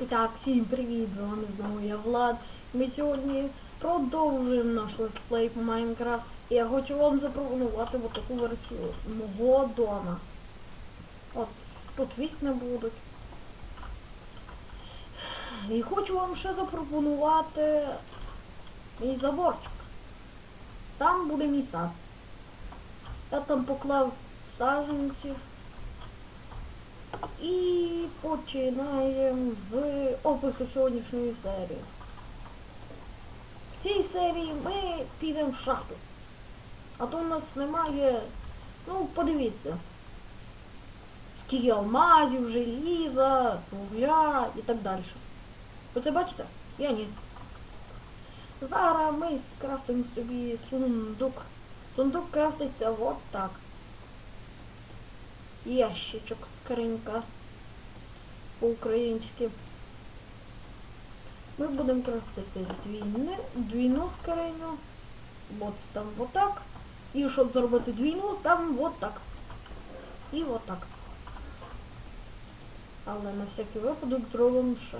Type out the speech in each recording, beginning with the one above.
І так, всім привіт! З вами знову я Влад. Ми сьогодні продовжуємо наш летсплей по Майнкрафт. І я хочу вам запропонувати от таку версію мого дома. От, тут вікна будуть. І хочу вам ще запропонувати мій заборчик. Там буде мій сад. Я там поклав саджанців. І починаємо з опису сьогоднішньої серії. В цій серії ми підемо в шахту. А то у нас немає. Ну, подивіться. Скільки алмазів, желіза, вугля і так далі. Ви це бачите? Я ні. Зараз ми скрафтимо собі сундук. Сундук крафтиться от так. Ящичок, скринька по-українськи. Ми будемо крафтити двійни, двійну скриню. От ставимо отак. І щоб зробити двійну, ставимо отак. І отак. Але на всякий випадок зробимо ще.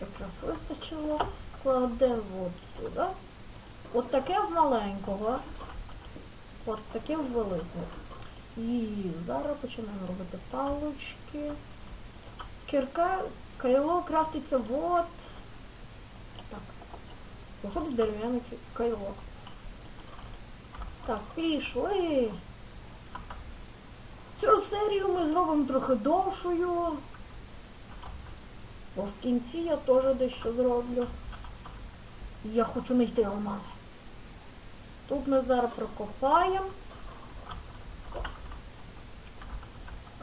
Якраз вистачило. Кладемо от сюди. От таке в маленького. От таке в великого. І зараз починаємо робити палочки. Кірка, кайло крафтиться от. Так. Виходить дерев'яне кайло. Так, пішли. Цю серію ми зробимо трохи довшою. Бо в кінці я теж дещо зроблю. Я хочу знайти алмази. Тут ми зараз прокопаємо.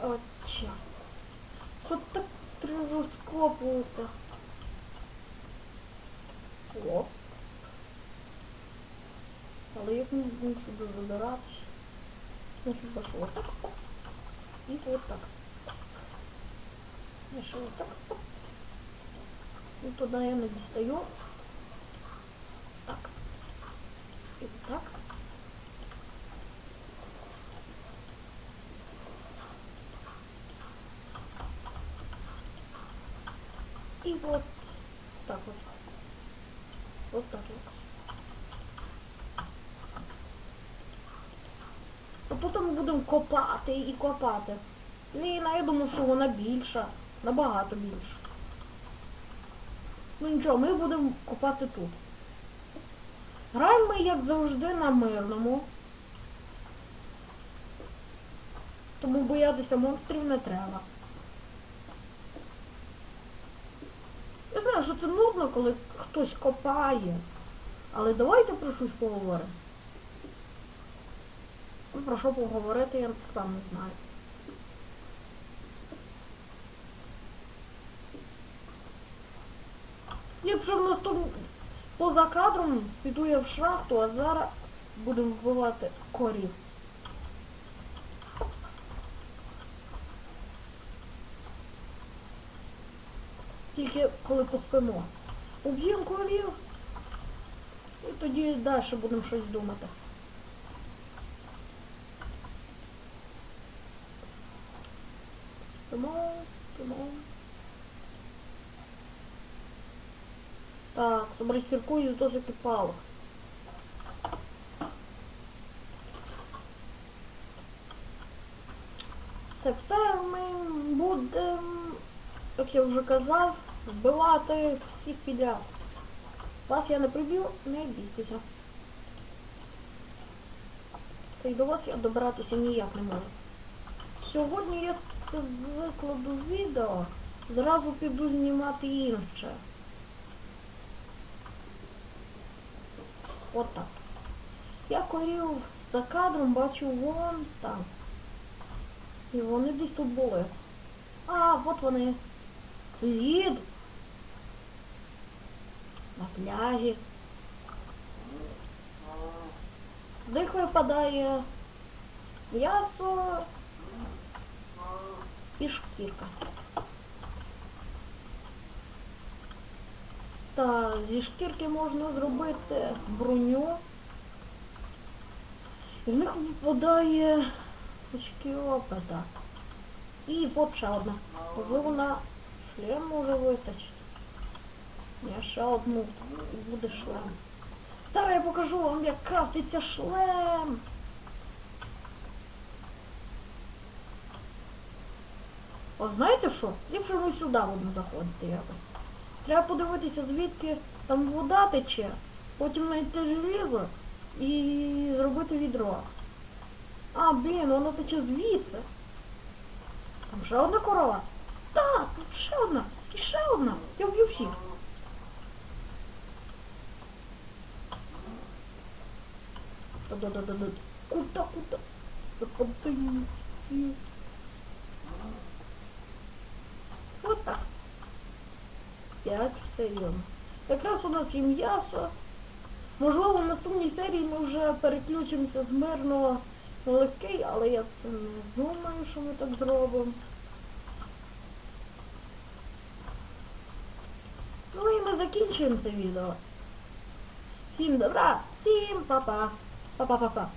Отча. От так треба розкопувати. Оп. Але як ми будемо сюди забиратися? Ну хіба що отак. І отак. І ще отак. І туди я не дістаю. Так. І так. І от так от. От так от. А потім ми будемо копати і копати. Ліна, я думаю, що вона більша. Набагато більша. Ну нічого, ми будемо копати тут. Граємо ми, як завжди, на мирному. Тому боятися монстрів не треба. Я знаю, що це нудно, коли хтось копає. Але давайте про щось поговоримо. Ну, про що поговорити, я сам не знаю. Якщо в нас тут поза кадром піду я в шахту, а зараз будемо вбивати корів. Тільки коли поспимо. Уб'ємо корів. І тоді далі будемо щось думати. Спимо, спимо. Так, собрать кирку из досок и палок. Тепер ми будемо, як я вже казав, вбивати всіх підряд. Вас я не приб'ю, не бійтеся. Та й до вас я добиратися ніяк не можу. Сьогодні я це викладу відео, зразу піду знімати інше. Отак. Я корів за кадром бачу вон там. І вони десь тут були. А, от вони. Лід. На пляжі. З випадає м'ясо і шкірка. Та зі шкірки можна зробити броню. З них випадає Очки опита. І от ще одна. Можливо, на шлем може вистачить. Я ще одну буде шлем. Зараз я покажу вам, як крафтиться шлем. О, знаєте що? Ліпше ми сюди будемо заходити якось. Треба подивитися, звідки там вода тече, потім знайти желізо і зробити відро. А, блін, воно тече звідси. Там ще одна корова. Так, тут ще одна. І ще одна. Я вб'ю всіх. Куда, куда? Запади. 5 сирін. Якраз у нас є м'ясо. Можливо, в наступній серії ми вже переключимося з мирного на легкий, але я це не думаю, що ми так зробимо. Ну і ми закінчуємо це відео. Всім добра, всім па-па, па-па-па-па.